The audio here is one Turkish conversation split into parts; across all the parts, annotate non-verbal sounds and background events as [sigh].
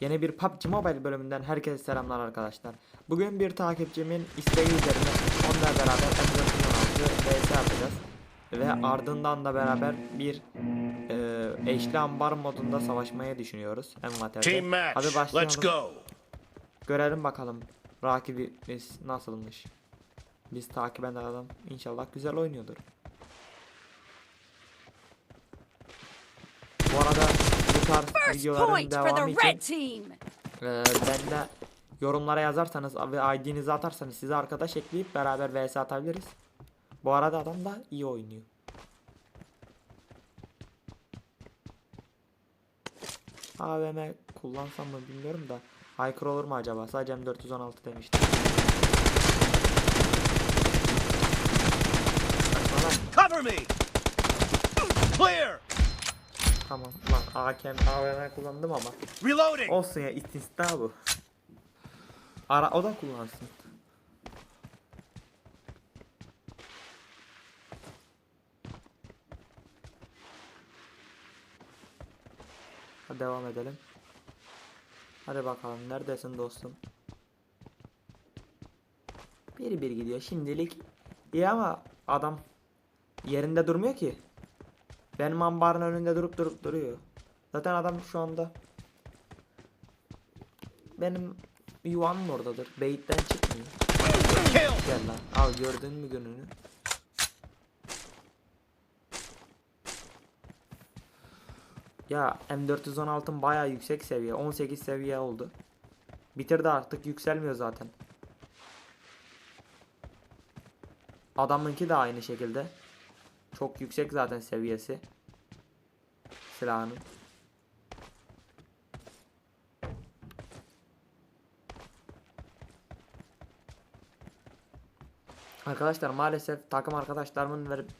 Yeni bir PUBG Mobile bölümünden herkese selamlar arkadaşlar. Bugün bir takipçimin isteği üzerine onunla beraber M416 vs yapacağız. Ve ardından da beraber bir e, eşli ambar modunda savaşmayı düşünüyoruz envaterde. Hadi başlayalım. Let's go. Görelim bakalım rakibimiz nasılmış. Biz takip eden adam inşallah güzel oynuyordur. Bu arada tarz First videoların point for the devamı için red team. ben de yorumlara yazarsanız ve ID'nizi atarsanız size arkadaş ekleyip beraber vs atabiliriz. Bu arada adam da iyi oynuyor. AVM kullansam mı bilmiyorum da Haykır olur mu acaba? Sadece M416 demiştim. Cover me. Clear. Tamam lan AKM AVM kullandım ama. Reloading. Olsun ya istisna bu. Ara o da kullansın. Hadi devam edelim. Hadi bakalım neredesin dostum? Bir bir gidiyor şimdilik. İyi ama adam yerinde durmuyor ki. Benim ambarın önünde durup durup duruyor. Zaten adam şu anda benim yuvam oradadır. Beyitten çıkmıyor. Gel lan. Al gördün mü gününü? Ya M416'ın bayağı yüksek seviye. 18 seviye oldu. Bitirdi artık yükselmiyor zaten. Adamınki de aynı şekilde. Çok yüksek zaten seviyesi. Silahının. Arkadaşlar maalesef takım arkadaşlarımın verip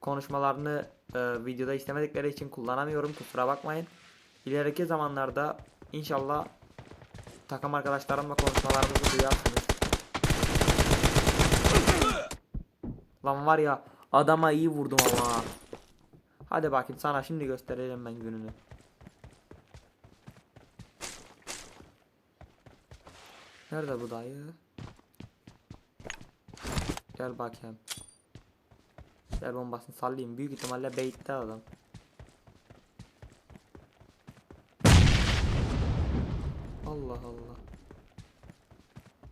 konuşmalarını e, videoda istemedikleri için kullanamıyorum kusura bakmayın. İleriki zamanlarda inşallah takım arkadaşlarımla konuşmalarımızı duyarsınız. Lan var ya adama iyi vurdum ama. Hadi bakayım sana şimdi göstereceğim ben gününü. Nerede bu dayı? Gel bakayım. Gel bombasını sallayayım. Büyük ihtimalle bait'te adam. Allah Allah.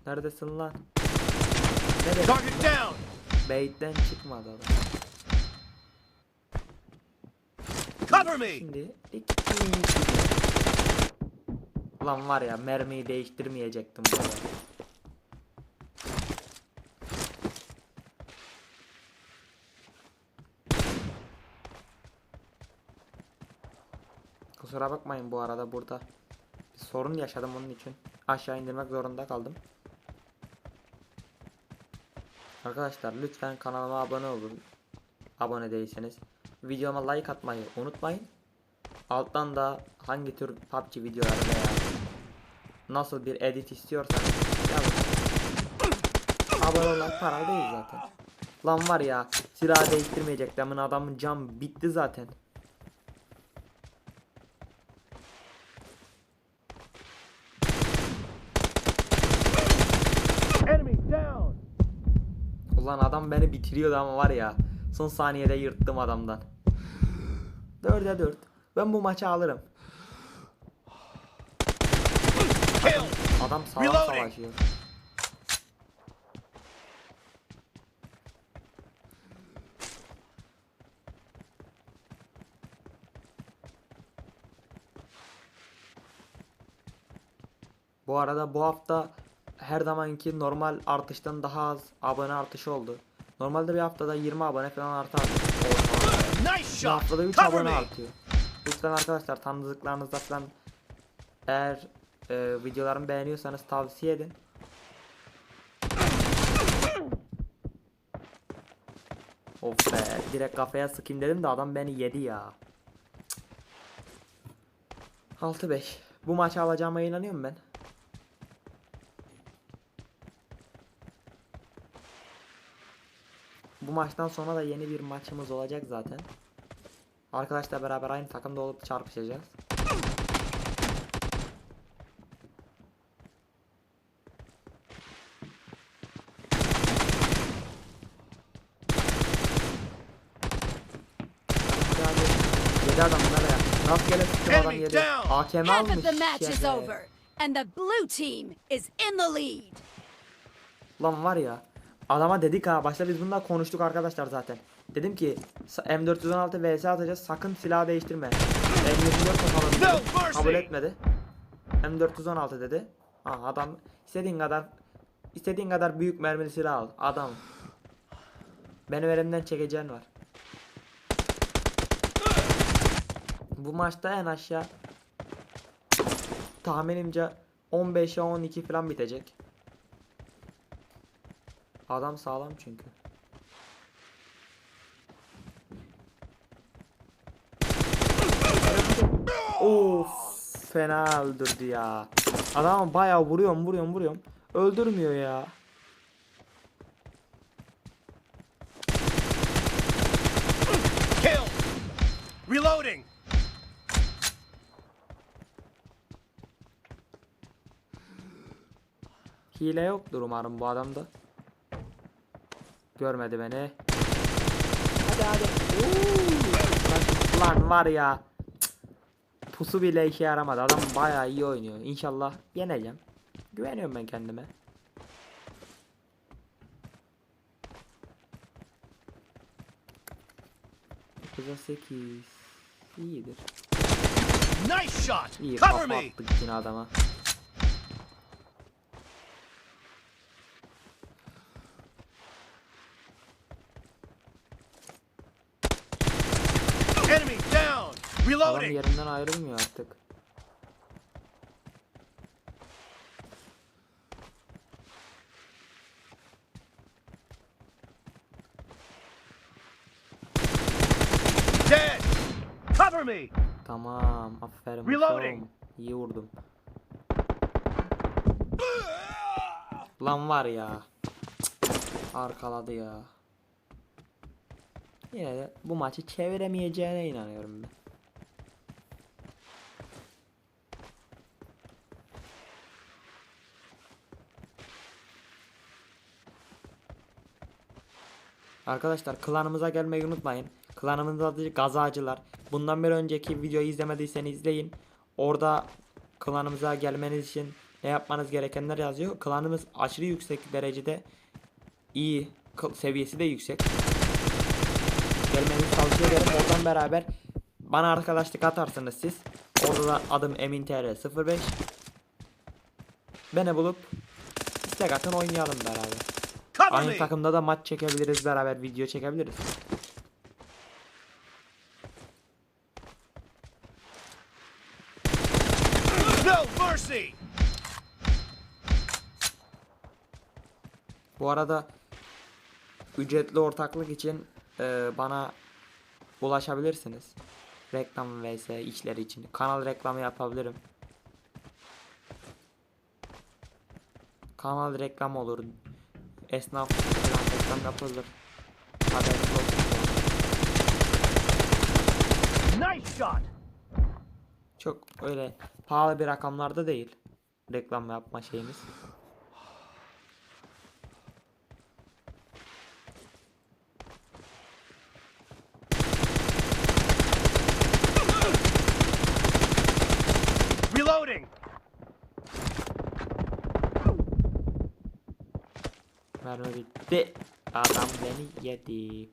Neredesin lan? Nerede? Target down. Bait'ten çıkmadı adam. Cover me. Şimdi iki Ulan var ya mermiyi değiştirmeyecektim bu arada. Kusura bakmayın bu arada burada bir sorun yaşadım onun için aşağı indirmek zorunda kaldım. Arkadaşlar lütfen kanalıma abone olun. Abone değilseniz. Videoma like atmayı unutmayın. Alttan da hangi tür PUBG videoları veya nasıl bir edit istiyorsanız yazın. Abone olmak para değil zaten. Lan var ya silah değiştirmeyecek demin adamın cam bitti zaten. Enemy down. Ulan adam beni bitiriyordu ama var ya son saniyede yırttım adamdan. 4'e 4. Ben bu maçı alırım. Kill. Adam sağlam savaşıyor. Bu arada bu hafta her zamanki normal artıştan daha az abone artışı oldu. Normalde bir haftada 20 abone falan artar. Nice Bir haftada 3 Cover abone artıyor. Lütfen arkadaşlar tanıdıklarınızda falan eğer e, videolarımı beğeniyorsanız tavsiye edin. Of be direkt kafaya sıkayım dedim de adam beni yedi ya. 6-5. Bu maçı alacağıma inanıyorum ben. Bu maçtan sonra da yeni bir maçımız olacak zaten. Arkadaşla beraber aynı takımda olup çarpışacağız. Yedi adam bunlara ya. Rastgele sıktım adam yedi. AKM almış. Şefe. Lan var ya Adama dedik ha. Başta biz bununla konuştuk arkadaşlar zaten. Dedim ki sa- M416 vs atacağız. Sakın silah değiştirme. M24 atalım No dedim. mercy. Kabul etmedi. M416 dedi. Ha adam istediğin kadar istediğin kadar büyük mermili silah al. Adam. Benim elimden çekeceğin var. Bu maçta en aşağı tahminimce 15'e 12 falan bitecek. Adam sağlam çünkü. Of fena öldürdü ya. Adam bayağı vuruyorum vuruyorum vuruyorum. Öldürmüyor ya. Kill. Reloading. Hile yoktur umarım bu adamda. Görmedi beni. Hadi hadi. Oo. Lan, var ya. Cık. Pusu bile işe yaramadı. Adam bayağı iyi oynuyor. İnşallah yeneceğim. Güveniyorum ben kendime. Kıza 8 iyidir. Nice shot. İyi Cover kafa me. attık yine adama. Enemy down. Adam Yerinden ayrılmıyor artık. Dead. Cover me. Tamam, aferin. Reloading. İyi vurdum. Lan var ya. Arkaladı ya. Yine de bu maçı çeviremeyeceğine inanıyorum ben. Arkadaşlar klanımıza gelmeyi unutmayın. Klanımızın adı Gazacılar. Bundan bir önceki videoyu izlemediyseniz izleyin. Orada klanımıza gelmeniz için ne yapmanız gerekenler yazıyor. Klanımız aşırı yüksek derecede iyi. Seviyesi de yüksek. Gelmenizi tavsiye ederim. Oradan beraber bana arkadaşlık atarsınız siz. Orada da adım Emin TR 05. Beni bulup istek atın oynayalım beraber. Aynı takımda da maç çekebiliriz beraber video çekebiliriz. No mercy. Bu arada ücretli ortaklık için e, bana ulaşabilirsiniz. Reklam vs işleri için. Kanal reklamı yapabilirim. Kanal reklam olur. Esnaf falan reklam yapılır. Haberiniz olsun. Nice shot. Çok öyle pahalı bir rakamlarda değil. Reklam yapma şeyimiz. Reloading. Mermi bitti. Adam beni yedi.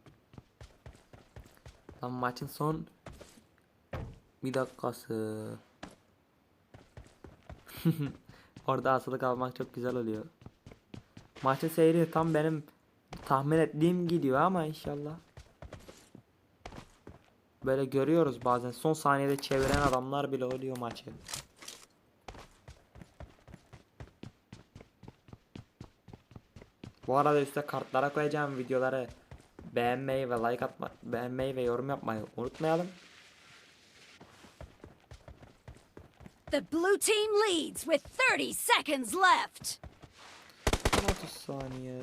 Lan maçın son bir dakikası. [laughs] Orada asılı kalmak çok güzel oluyor. Maçın seyri tam benim tahmin ettiğim gidiyor ama inşallah. Böyle görüyoruz bazen son saniyede çeviren adamlar bile oluyor maçı. Bu arada üstte kartlara koyacağım videoları beğenmeyi ve like atma beğenmeyi ve yorum yapmayı unutmayalım. The blue team leads with 30 seconds left. Son 30 saniye.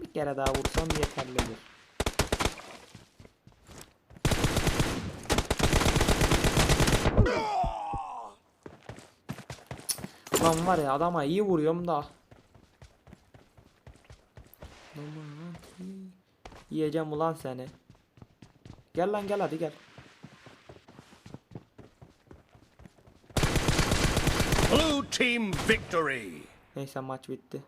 Bir kere daha vursam yeterlidir. Lan var ya adama iyi vuruyorum da. Yiyeceğim ulan seni. Gel lan gel hadi gel. Blue team victory. Neyse maç bitti.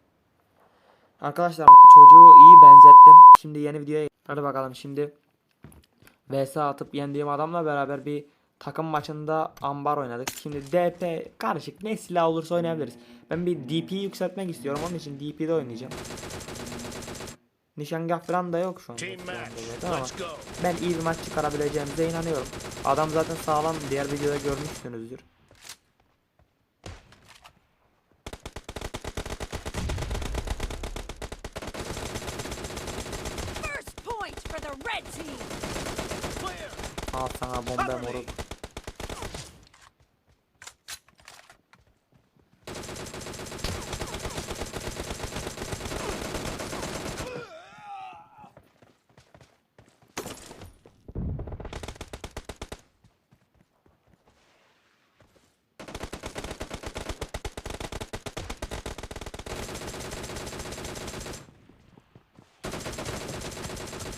Arkadaşlar çocuğu iyi benzettim. Şimdi yeni videoya hadi bakalım şimdi VS atıp yendiğim adamla beraber bir takım maçında ambar oynadık. Şimdi DP karışık ne silah olursa oynayabiliriz. Ben bir DP yükseltmek istiyorum. Onun için DP'de oynayacağım. Nişangah falan da yok şu an. Ama ben iyi bir maç çıkarabileceğimize inanıyorum. Adam zaten sağlam. Diğer videoda görmüşsünüzdür. First point for the red team. Clear. Al sana bomba moruk.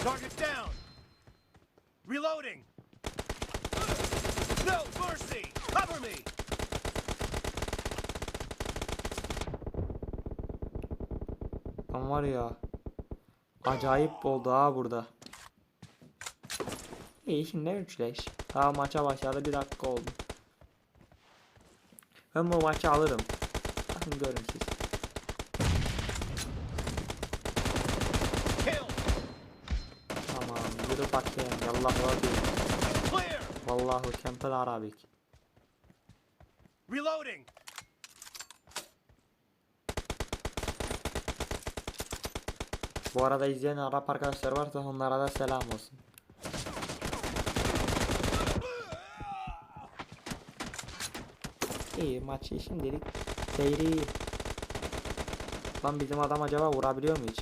Target down. Reloading. No mercy. Cover me. Lan var ya. Acayip oldu ha burada. İyi şimdi 3 leş. Daha maça başladı bir dakika oldu. Ben bu maçı alırım. Bakın görün siz. Kill. Yallah Rabbi. Clear. Vallahu kempel arabik. Reloading. Bu arada izleyen Arap arkadaşlar varsa onlara da selam olsun. İyi maç iyi şimdilik seyri. Lan bizim adam acaba vurabiliyor mu hiç?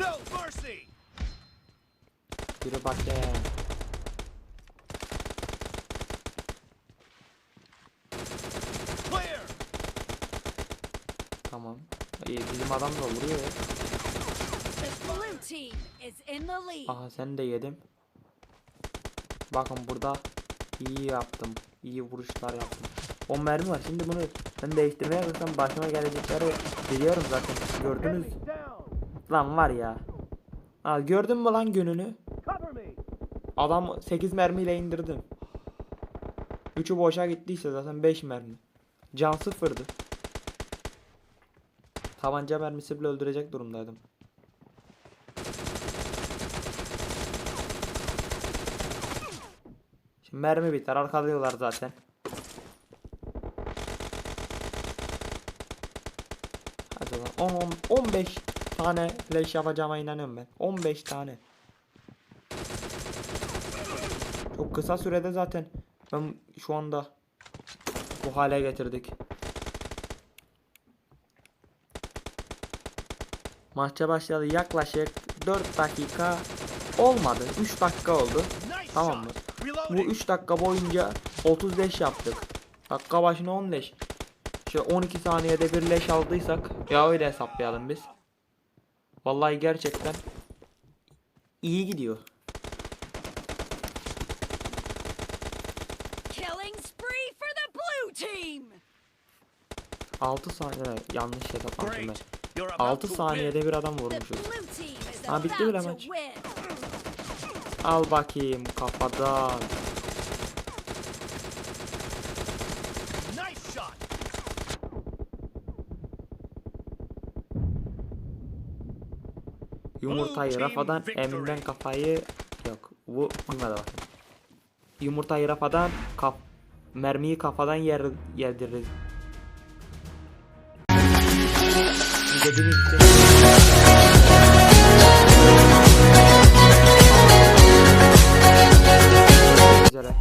No mercy. Yürü bakayım. Clear. Tamam. İyi bizim adam da vuruyor. ya. Aha sen de yedim. Bakın burada iyi yaptım. İyi vuruşlar yaptım. 10 mermi var. Şimdi bunu ben değiştirmeye kalksam başıma gelecekleri biliyorum zaten. Gördünüz. Lan var ya. Ha, gördün mü lan gününü? Adam 8 mermiyle indirdim. 3'ü boşa gittiyse zaten 5 mermi. Can sıfırdı. Tabanca mermisi bile öldürecek durumdaydım. Şimdi mermi biter arkalıyorlar zaten. Hadi lan 10 10 15 tane flash yapacağıma inanıyorum ben. 15 tane. Çok kısa sürede zaten ben şu anda bu hale getirdik. Maça başladı yaklaşık 4 dakika olmadı. 3 dakika oldu. Tamam mı? Bu Reloading. 3 dakika boyunca 30 leş yaptık. Dakika başına 10 leş. İşte 12 saniyede bir leş aldıysak ya öyle hesaplayalım biz. Vallahi gerçekten iyi gidiyor. Killing spree for the blue team. 6 saniye yanlış hesaplamışım ben. Great. You're about 6 to win. saniyede bir adam vurmuşuz. Ha, bitti bile maç. Al bakayım kafadan. Yumurtayı rafadan eminden kafayı yok. Bu bununla da bakın. Yumurtayı rafadan kaf mermiyi kafadan yer yerdiririz. Gidebilirsin. üzere.